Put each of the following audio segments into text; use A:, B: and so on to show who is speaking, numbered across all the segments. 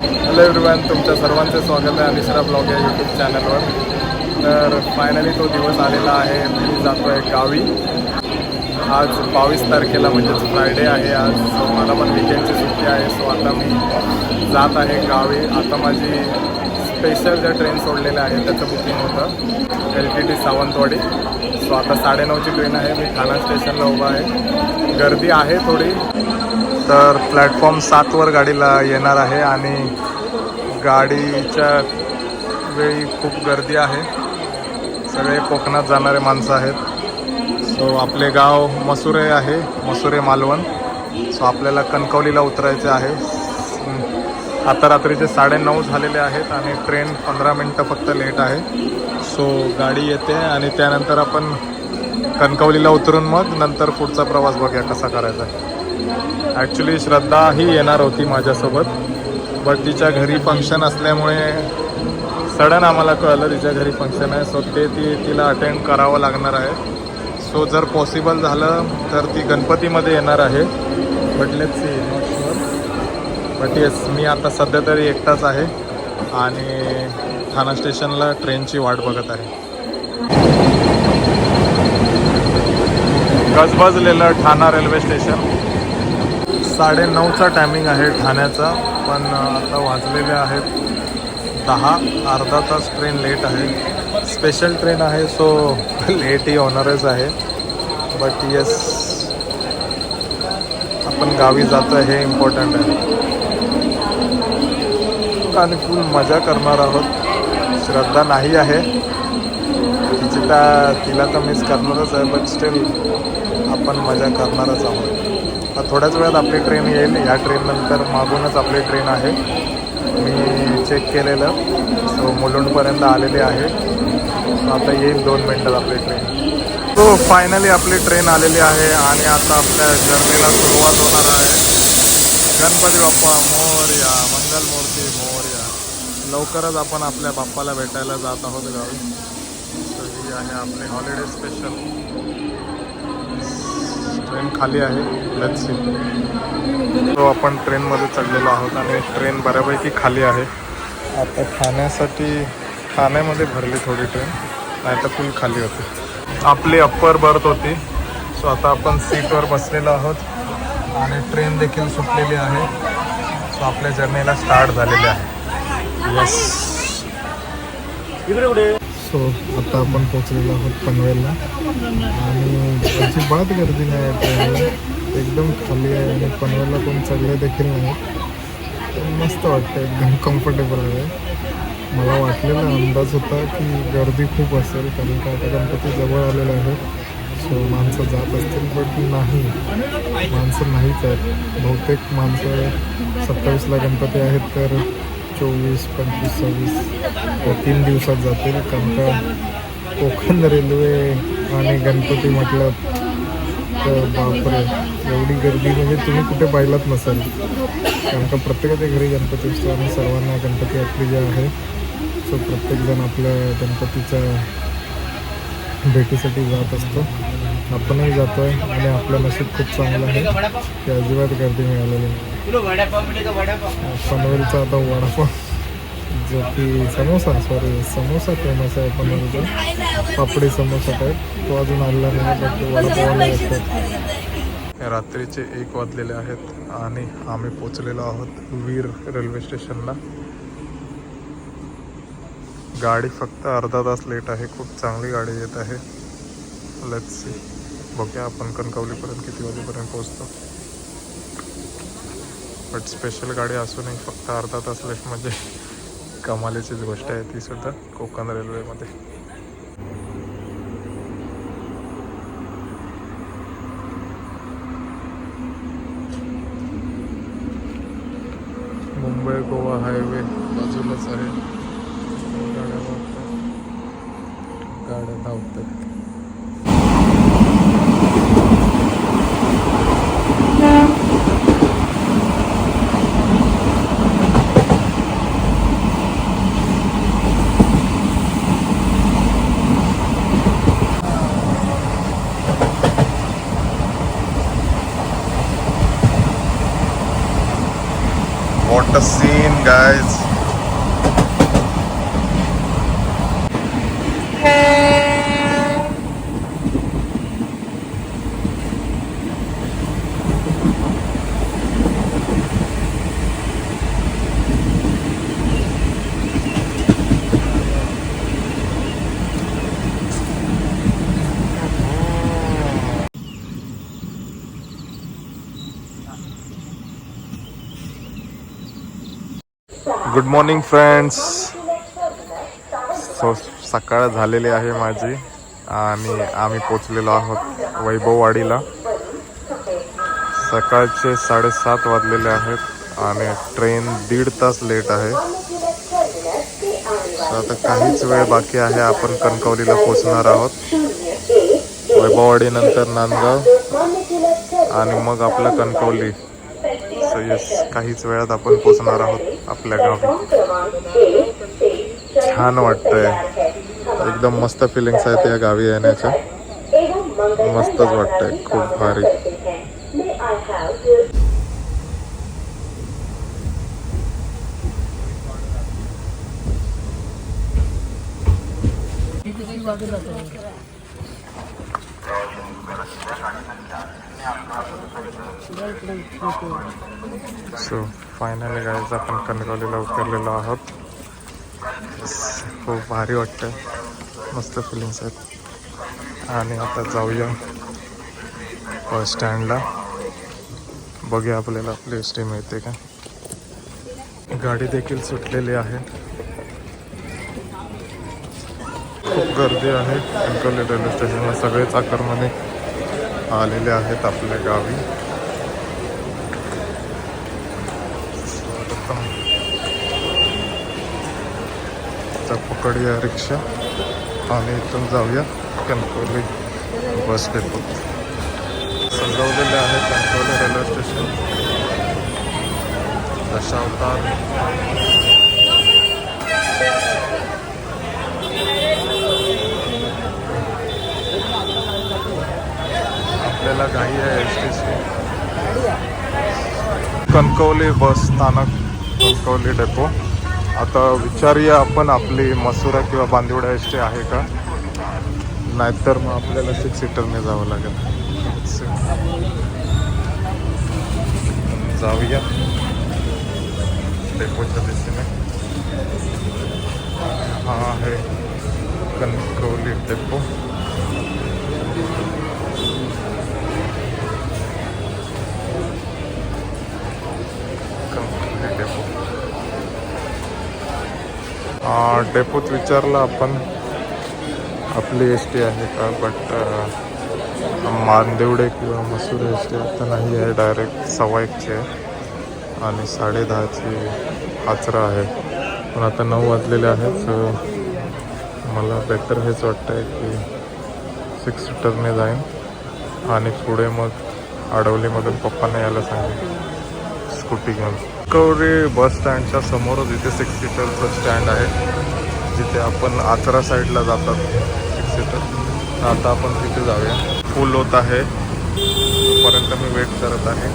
A: Hello everyone तुमच्या सर्वांचे स्वागत आहे अनिश्रा ब्लॉग या यूट्यूब चॅनलवर तर फायनली तो दिवस आलेला आहे. मी जातो आहे गावी. आज बावीस तारखेला म्हणजेच फ्रायडे आहे आज. सो मला पण विकेंडची सुट्टी आहे. सो आता मी जात आहे गावी. आता माझी स्पेशल ज्या ट्रेन सोडलेल्या आहे त्याचं बुकिंग होतं. L T T Sawantwadi. So आता साडेनऊची ट्रेन आहे. मी ठाणा स्टेशनला उभा आहे. गर्दी आहे थोडी. तर प्लॅटफॉर्म सातवर गाडीला येणार आहे आणि गाडीच्या वेळी खूप गर्दी आहे. सगळे कोकणात जाणारे माणसं आहेत. सो आपले गाव मसुरे आहे मसुरे मालवण. सो आपल्याला कणकवलीला उतरायचे आहे. आता रात्रीचे साडेनऊ झालेले आहेत आणि ट्रेन पंधरा मिनटं फक्त लेट आहे. सो गाडी येते आणि त्यानंतर आपण कणकवलीला उतरून मग नंतर पुढचा प्रवास बघूया कसा करायचा आहे. ॲक्च्युली श्रद्धा ही येणार होती माझ्यासोबत. बट तिच्या घरी फंक्शन असल्यामुळे सडन आम्हाला कळलं तिच्या घरी फंक्शन आहे. सो ते ती तिला अटेंड करावं लागणार आहे. सो जर पॉसिबल झालं तर ती गणपतीमध्ये येणार आहे. But let see not sure but yes मी आता सध्या तरी एकटाच आहे. आणि ठाणा स्टेशनला ट्रेनची वाट बघत आहे. गजबजलेलं ठाणा रेल्वे स्टेशन. साडेनऊचा टायमिंग आहे ठाण्याचा पण आता वाजलेले आहेत दहा. अर्धा तास ट्रेन लेट आहे. स्पेशल ट्रेन आहे सो लेटही होणारच आहे. बट येस आपण गावी जातो हे इम्पॉर्टंट आहे. आणि फुल मजा करणार आहोत. श्रद्धा नाही आहे. तिची त्या तिला तर मिस करणारच आहे बट स्टील आपण मजा करणारच आहोत. आता थोड्याच वेळात आपली ट्रेन येईल. या ट्रेननंतर मागूनच आपली ट्रेन आहे. मी चेक केलेलं. सो मुलुंडपर्यंत आलेली आहे. आता येईल दोन मिनटात आपली ट्रेन सो फायनली आपली ट्रेन आलेली आहे आणि आता आपल्या जर्नीला सुरुवात होणार आहे. गणपती बाप्पा मोरया मंगलमूर्ती मोर्या. लवकरच आपण आपल्या बाप्पाला भेटायला जात आहोत गावी. तर ही आहे आपली हॉलिडे स्पेशल ट्रेन खाली आहे. लेट्स सी तो आपण ट्रेनमध्ये चढलेलो आहोत आणि ट्रेन बऱ्यापैकी खाली आहे. आता ठाण्यासाठी ठाण्यामध्ये भरली थोडी ट्रेन नाही तर फुल खाली होती. आपली अप्पर बर्थ होती. सो आता आपण सीटवर बसलेलो आहोत. आणि ट्रेन देखील सुटलेली आहे. सो आपल्या जर्नीला स्टार्ट झालेली आहे. येस सो आता आपण पोचलेलो आहोत पनवेलला. आणि अजिबात गर्दी नाही आहे ट्रेनला एकदम खाली आहे आणि पनवेलला कोण चढले देखील नाही. तर मस्त वाटतं एकदम कम्फर्टेबल आहे. मला वाटलेला अंदाज होता की गर्दी खूप असेल कारण का आता गणपती जवळ आलेला आहे. सो माणसं जात असतील बट नाही. माणसं नाहीच आहेत. बहुतेक माणसं सत्तावीसला गणपती आहेत तर चोवीस पंचवीस सव्वीस तीन दिवसात जातील. कारण का कोकण रेल्वे आणि गणपती म्हटलं बापरे एवढी गर्दी म्हणजे तुम्ही कुठे पाहिलात नसेल? कारण का प्रत्येकाच्या घरी गणपती असतो आणि सर्वांना गणपती आपली जे आहे सो प्रत्येकजण आपल्या गणपतीच्या भेटीसाठी जात असतो. आपणही जातो आहे आणि आपलं नशीब खूप चांगलं आहे. की अजिबात गर्दी मिळालेली नाही. पनवेलचा आता वडापाव. जो की समोसा सॉरी समोसा फेमस आहे पनवेलचा पापडी समोसा टाईप तो अजून आणला नाही बट रात्रीचे एक वाजलेले आहेत आणि आम्ही पोचलेलो आहोत वीर रेल्वे स्टेशनला. गाडी फक्त अर्धा तास लेट आहे खूप चांगली गाडी येत आहे. लेट्स सी बघूया आपण कणकवलीपर्यंत किती वाजेपर्यंत पोहोचतो. बट स्पेशल गाडी असूनही फक्त अर्धा तास लेट म्हणजे कमालीचीच गोष्ट आहे ती सुद्धा कोकण रेल्वेमध्ये. मुंबई गोवा हायवे बाजूलाच आहे. गाड्या धावतात. गाड्या धावतात. What a good morning friends so सकाळ झालेली आहे माझी. आणि आम्ही पोचलेलो आहोत वैभववाडीला. सकाळचे साडेसात वाजलेले आहेत आणि ट्रेन दीड तास लेट आहे. आता काहीच वेळ बाकी आहे. आपण कणकवलीला पोचणार आहोत. वैभववाडीनंतर नांदगाव आणि मग आपलं कणकवली. सो येस काहीच वेळात आपण पोचणार आहोत. आपल्या गावी. छान वाटतंय. एकदम मस्त फिलिंग्स आहेत या गावी येण्याच्या. मस्तच वाटतंय. खूप भारी. सो फायनली गाईज आपण कणकवलीला उतरलेलो आहोत. खूप भारी वाटतं मस्त फिलिंग्स आहेत. आणि आता जाऊया बस स्टँडला बघूया आपल्याला आपली एस टी मिळते का. गाडी देखील सुटलेली आहे. खूप गर्दी आहे. कणकवली रेल्वे स्टेशनला सगळेच आकारमध्ये आलेले आहेत आपल्या गावी. पकडूया रिक्षा आणि इथून जाऊया कणकवली बस डेपो सजवलेले आहे कणकवली रेल्वे स्टेशन दशावतार. आपल्याला घाई आहे S T C Kankavli bus स्थानक कणकवली डेपो. आता विचारूया आपण आपली मसुरा किंवा बांदिवडा एस टी आहे का? नाहीतर मग आपल्याला सिक्स सीटरने जावं लागेल. जाऊया. डेपोच्या दिशेने. हा आहे कणकवली डेपो. डेपोत विचारलं आपण. आपली एस टी आहे का? बट मानदेवडे किंवा मसूर एस टी तर नाही आहे. डायरेक्ट सव्वा एकची आहे. आणि साडे दहाची आचरा आहे. पण आता नऊ वाजलेले आहेत सो मला बेटर हेच वाटतं आहे की सिक्स सीटरने जाईन. आणि पुढे मग आडवलीमधून पप्पांना यायला सांगेन. स्कूटी घेऊन. कवरी बस स्टँडच्या समोरच इथे सिक्स सीटरचं स्टँड आहे. जिथे आपण आचरा साईडला जातात सिक्स सीटर आता आपण तिथे जाऊया. फुल होत आहे. पर्यंत मी वेट करत आहे.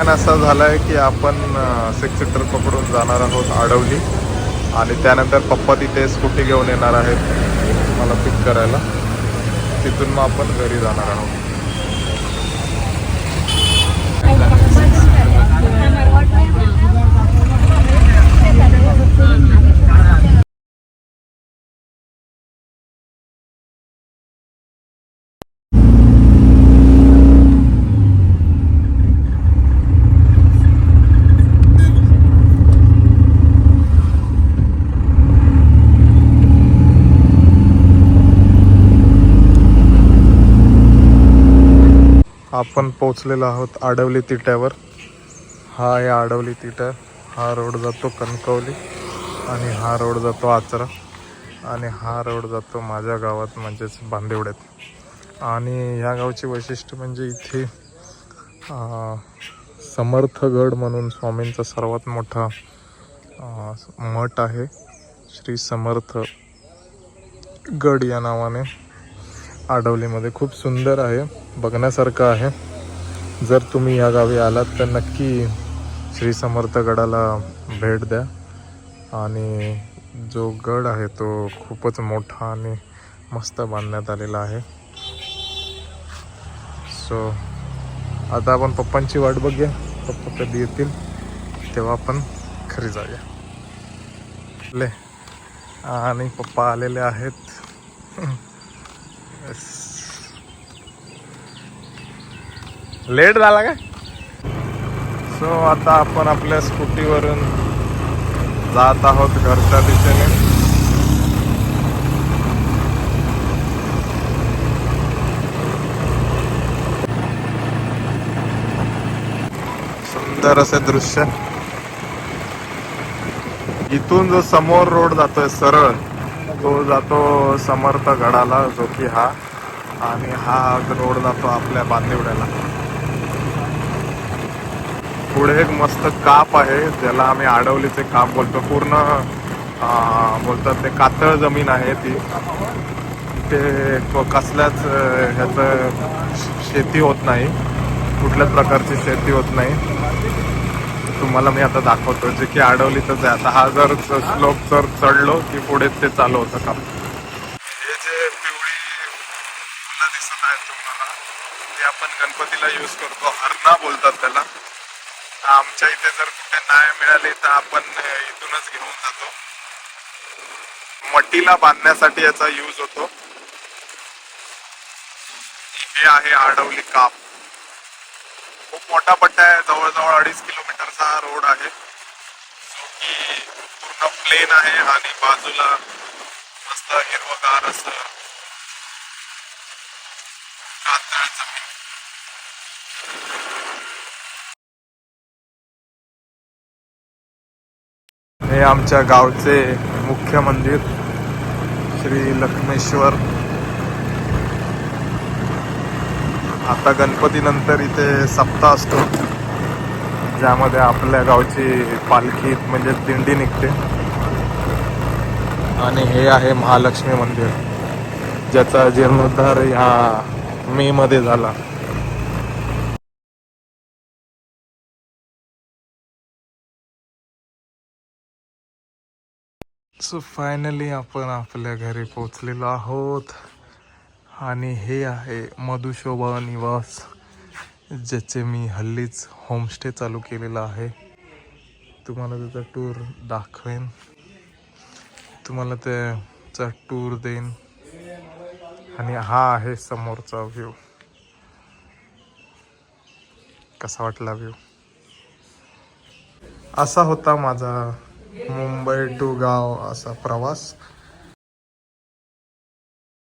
A: आणि असं झालं आहे की आपण सिक्स सीटर पकडून जाणार आहोत अडवली आणि त्यानंतर पप्पा तिथे स्कूटी घेऊन येणार आहेत. मला पिक करायला. तिथून मग आपण घरी जाणार आहोत. आपण पोचलेलो आहोत आडवली तिट्यावर. हा आहे आडवली तिट्या हा रोड जातो कणकवली आणि हा रोड जातो आचरा आणि हा रोड जातो माझ्या गावात म्हणजेच बांदिवड्यात. आणि ह्या गावची वैशिष्ट्य म्हणजे इथे समर्थगड म्हणून स्वामींचा सर्वात मोठा मठ आहे. श्री समर्थ गड या नावाने आडवलीमध्ये खूप सुंदर आहे. बघण्यासारखं आहे. जर तुम्ही या गावी आलात तर नक्की श्री समर्थ गडाला भेट द्या. आणि जो गड आहे तो खूपच मोठा आणि मस्त बांधण्यात आलेला आहे. सो आता आपण पप्पांची वाट बघूया. पप्पा कधी येतील तेव्हा आपण खरी जाऊया. ले. आणि पप्पा आलेले आहेत. लेट झाला का? सो आता आपण आपल्या स्कूटीवरून जात आहोत घरच्या दिशेने. सुंदर असे दृश्य. इथून जो समोर रोड जातोय सरळ तो जातो समर्थ गडाला जो की हा. आणि हा रोड जातो आपल्या बांदिवड्याला. पुढे एक मस्त काप आहे ज्याला आम्ही आडवलीचे काप बोलतो. पूर्ण बोलतात ते कातळ जमीन आहे ती. ते कसल्याच ह्याचं शेती होत नाही. कुठल्याच प्रकारची शेती होत नाही. तुम्हाला मी आता दाखवतो जे की आडवलीतच आहे. आता हा जर स्लोप जर चढलो की पुढे ते चालू होतं काम. हे जे पिवळी फुलं दिसत आहेत तुम्हाला ते आपण गणपतीला यूज करतो. हरणा बोलतात त्याला. आमच्या इथे जर कुठे नाही मिळाले तर आपण इथूनच घेऊन जातो. मटीला बांधण्यासाठी याचा यूज होतो. हे आहे आडवली काप. खूप मोठा पट्टा आहे जवळजवळ अडीच किलोमीटरचा हा रोड आहे. जो की पूर्ण प्लेन आहे आणि बाजूला मस्त हिरवगार असं कातळ जमीन हे आमच्या गावचे मुख्य मंदिर श्री लक्ष्मेश्वर आता गणपतीनंतर इथे सप्ताह असतो ज्यामध्ये आपल्या गावची पालखी म्हणजे दिंडी निघते. आणि हे आहे महालक्ष्मी मंदिर ज्याचा जीर्णोद्धार ह्या मे मध्ये झाला. सो फायनली आपण आपल्या घरी पोचलेलो आहोत. आणि हे आहे मधुशोभा निवास ज्याचे मी हल्लीच होमस्टे चालू केलेला आहे. तुम्हाला त्याचा टूर दाखवेन. तुम्हाला त्याचा टूर देईन. आणि हा आहे समोरचा व्ह्यू कसा वाटला व्ह्यू असा होता माझा मुंबई टू गाव असा प्रवास.